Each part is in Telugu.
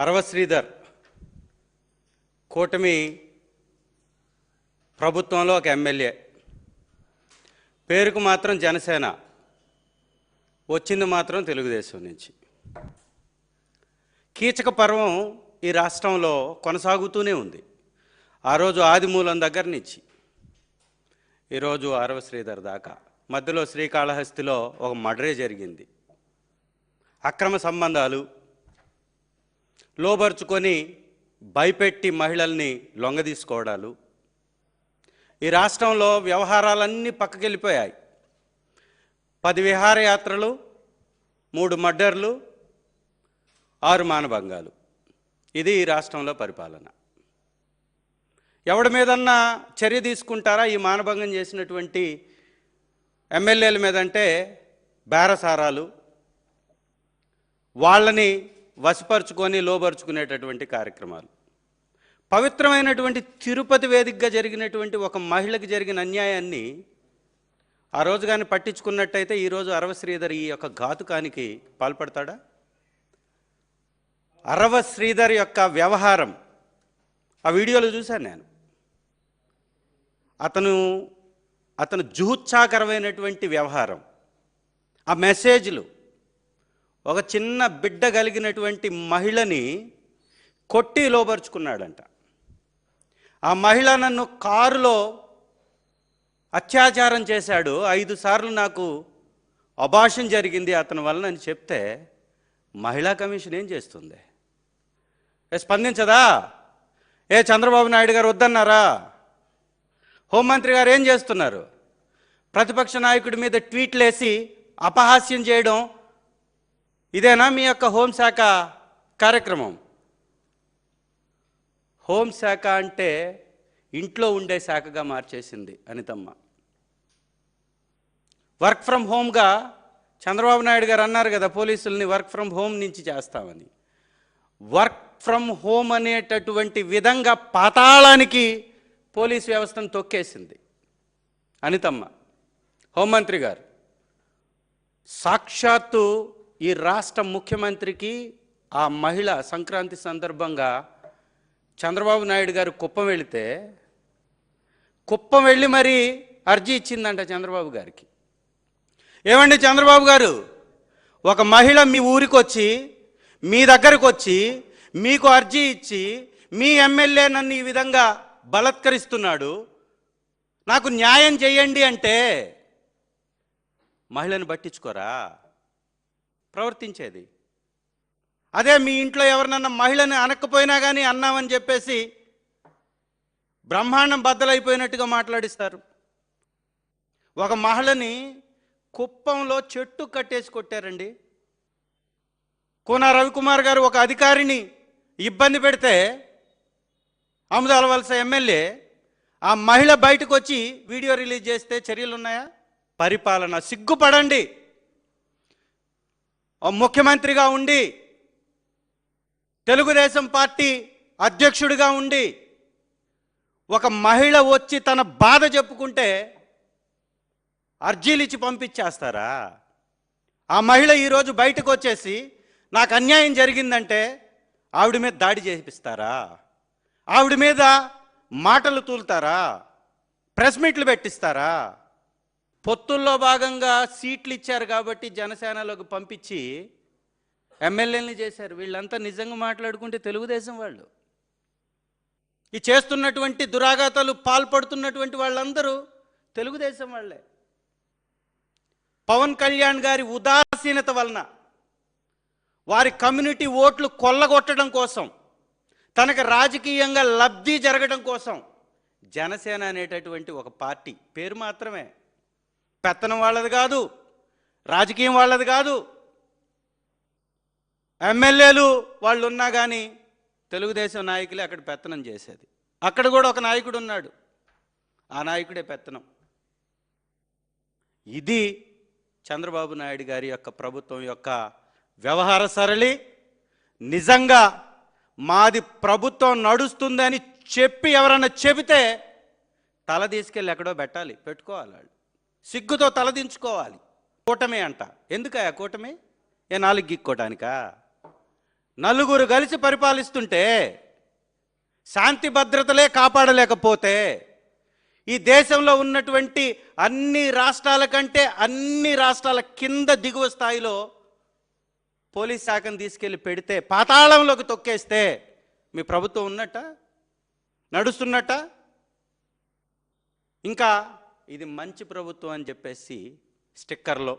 అరవ శ్రీధర్ కూటమి ప్రభుత్వంలో ఒక ఎమ్మెల్యే. పేరుకు మాత్రం జనసేన వచ్చింది మాత్రం తెలుగుదేశం నుంచి. కీచక పర్వం ఈ రాష్ట్రంలో కొనసాగుతూనే ఉంది. ఆ రోజు ఆదిమూలం దగ్గర నుంచి. ఈరోజు అరవ శ్రీధర్ దాకా. మధ్యలో శ్రీకాళహస్తిలో ఒక మర్డరే జరిగింది. అక్రమ సంబంధాలు లోబరుచుకొని భయపెట్టి మహిళల్ని లొంగదీసుకోవడాలు. ఈ రాష్ట్రంలో వ్యవహారాలన్నీ పక్కకెళ్ళిపోయాయి. పది విహారయాత్రలు మూడు మర్డర్లు ఆరు మానభంగాలు. ఇది ఈ రాష్ట్రంలో పరిపాలన. ఎవడి మీదన్నా చర్య తీసుకుంటారా ఈ మానభంగం చేసినటువంటి ఎమ్మెల్యేల మీదంటే బేరసారాలు. వాళ్ళని వశపరుచుకొని లోబరుచుకునేటటువంటి కార్యక్రమాలు. పవిత్రమైనటువంటి తిరుపతి వేదికగా జరిగినటువంటి ఒక మహిళకి జరిగిన అన్యాయాన్ని ఆ రోజు కానీ పట్టించుకున్నట్టయితే ఈరోజు అరవ శ్రీధర్ ఈ యొక్క ఘాతుకానికి పాల్పడతాడా? అరవ శ్రీధర్ యొక్క వ్యవహారం. ఆ వీడియోలో చూశాను నేను. అతను అతను జుహుత్సాకరమైనటువంటి వ్యవహారం. ఆ మెసేజ్లు ఒక చిన్న బిడ్డ కలిగినటువంటి మహిళని కొట్టి లోపరుచుకున్నాడంట ఆ మహిళ నన్ను కారులో అత్యాచారం చేశాడు. ఐదు సార్లు నాకు అభాషం జరిగింది. అతని వలన అని చెప్తే మహిళా కమిషన్ ఏం చేస్తుంది? ఏ స్పందించదా? ఏ చంద్రబాబు నాయుడు గారు వద్దన్నారా? హోంమంత్రి గారు ఏం చేస్తున్నారు? ప్రతిపక్ష నాయకుడి మీద ట్వీట్లు వేసి అపహాస్యం చేయడం ఇదేనా మీ యొక్క హోంశాఖ కార్యక్రమం? హోంశాఖ అంటే ఇంట్లో ఉండే శాఖగా మార్చేసింది అనితమ్మ. వర్క్ ఫ్రమ్ హోమ్గా చంద్రబాబు నాయుడు గారు అన్నారు కదా పోలీసుల్ని వర్క్ ఫ్రమ్ హోమ్ నుంచి చేస్తామని. వర్క్ ఫ్రమ్ హోమ్ అనేటటువంటి విధంగా పాతాళానికి పోలీస్ వ్యవస్థను తొక్కేసింది అనితమ్మ. హోంమంత్రి గారు. సాక్షాత్తు ఈ రాష్ట్ర ముఖ్యమంత్రికి ఆ మహిళ సంక్రాంతి సందర్భంగా చంద్రబాబు నాయుడు గారు కుప్పం వెళితే కుప్పం వెళ్ళి మరి అర్జీ ఇచ్చిందంట చంద్రబాబు గారికి. ఏమండి చంద్రబాబు గారు? ఒక మహిళ మీ ఊరికి వచ్చి మీ దగ్గరకు వచ్చి మీకు అర్జీ ఇచ్చి మీ ఎమ్మెల్యే నన్ను ఈ విధంగా బలత్కరిస్తున్నాడు నాకు న్యాయం చేయండి అంటే మహిళను పట్టించుకోరా? ప్రవర్తించేది. అదే మీ ఇంట్లో ఎవరినన్నా మహిళని అనకపోయినా కానీ అన్నామని చెప్పేసి బ్రహ్మాండం బద్దలైపోయినట్టుగా మాట్లాడిస్తారు. ఒక మహిళని కుప్పంలో చెట్టు కట్టేసి కొట్టారండి. కోన రవికుమార్ గారు ఒక అధికారిని ఇబ్బంది పెడితే అముదాల వలస ఎమ్మెల్యే ఆ మహిళ బయటకు వచ్చి వీడియో రిలీజ్ చేస్తే చర్యలు ఉన్నాయా పరిపాలన సిగ్గుపడండి. ముఖ్యమంత్రిగా ఉండి తెలుగుదేశం పార్టీ అధ్యక్షుడిగా ఉండి ఒక మహిళ వచ్చి తన బాధ చెప్పుకుంటే అర్జీలు ఇచ్చి పంపించేస్తారా? ఆ మహిళ ఈరోజు బయటకు వచ్చేసి నాకు అన్యాయం జరిగిందంటే ఆవిడ మీద దాడి చేపిస్తారా? ఆవిడ మీద మాటలు తూలుతారా? ప్రెస్ మీట్లు పెట్టిస్తారా? పొత్తుల్లో భాగంగా సీట్లు ఇచ్చారు కాబట్టి జనసేనలోకి పంపించి ఎమ్మెల్యేలని చేశారు. వీళ్ళంతా నిజంగా మాట్లాడుకుంటే తెలుగుదేశం వాళ్ళు. ఈ చేస్తున్నటువంటి దురాఘాతాలు పాల్పడుతున్నటువంటి వాళ్ళందరూ తెలుగుదేశం వాళ్ళే. పవన్ కళ్యాణ్ గారి ఉదాసీనత వలన వారి కమ్యూనిటీ ఓట్లు కొల్లగొట్టడం కోసం తనకు రాజకీయంగా లబ్ధి జరగడం కోసం జనసేన అనేటటువంటి ఒక పార్టీ పేరు మాత్రమే. పెత్తనం వాళ్ళది కాదు రాజకీయం వాళ్ళది కాదు. ఎమ్మెల్యేలు వాళ్ళు ఉన్నా కానీ తెలుగుదేశం నాయకులే అక్కడ పెత్తనం చేసేది. అక్కడ కూడా ఒక నాయకుడు ఉన్నాడు. ఆ నాయకుడే పెత్తనం. ఇది చంద్రబాబు నాయుడు గారి యొక్క ప్రభుత్వం యొక్క వ్యవహార సరళి. నిజంగా మాది ప్రభుత్వం నడుస్తుందని చెప్పి ఎవరన్నా చెబితే తల తీసుకెళ్ళి ఎక్కడో పెట్టాలి పెట్టుకోవాలి వాళ్ళు. సిగ్గుతో తలదించుకోవాలి. కూటమి అంట. ఎందుకయ్యా కూటమి? ఏ నాలుగు గిక్కోటానికా? నలుగురు కలిసి పరిపాలిస్తుంటే శాంతి భద్రతలే కాపాడలేకపోతే ఈ దేశంలో ఉన్నటువంటి అన్ని రాష్ట్రాల కంటే అన్ని రాష్ట్రాల కింద దిగువ స్థాయిలో పోలీస్ శాఖను తీసుకెళ్ళి పెడితే పాతాళంలోకి తొక్కేస్తే మీ ప్రభుత్వం ఉన్నట్ట? నడుస్తున్నట్ట? ఇంకా ఇది మంచి ప్రభుత్వం అని చెప్పేసి స్టిక్కర్లో.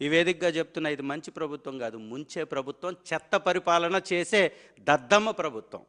ఈ వేదికగా చెప్తున్న ఇది మంచి ప్రభుత్వం కాదు ముంచే ప్రభుత్వం చెత్త పరిపాలన చేసే దద్దమ్మ ప్రభుత్వం.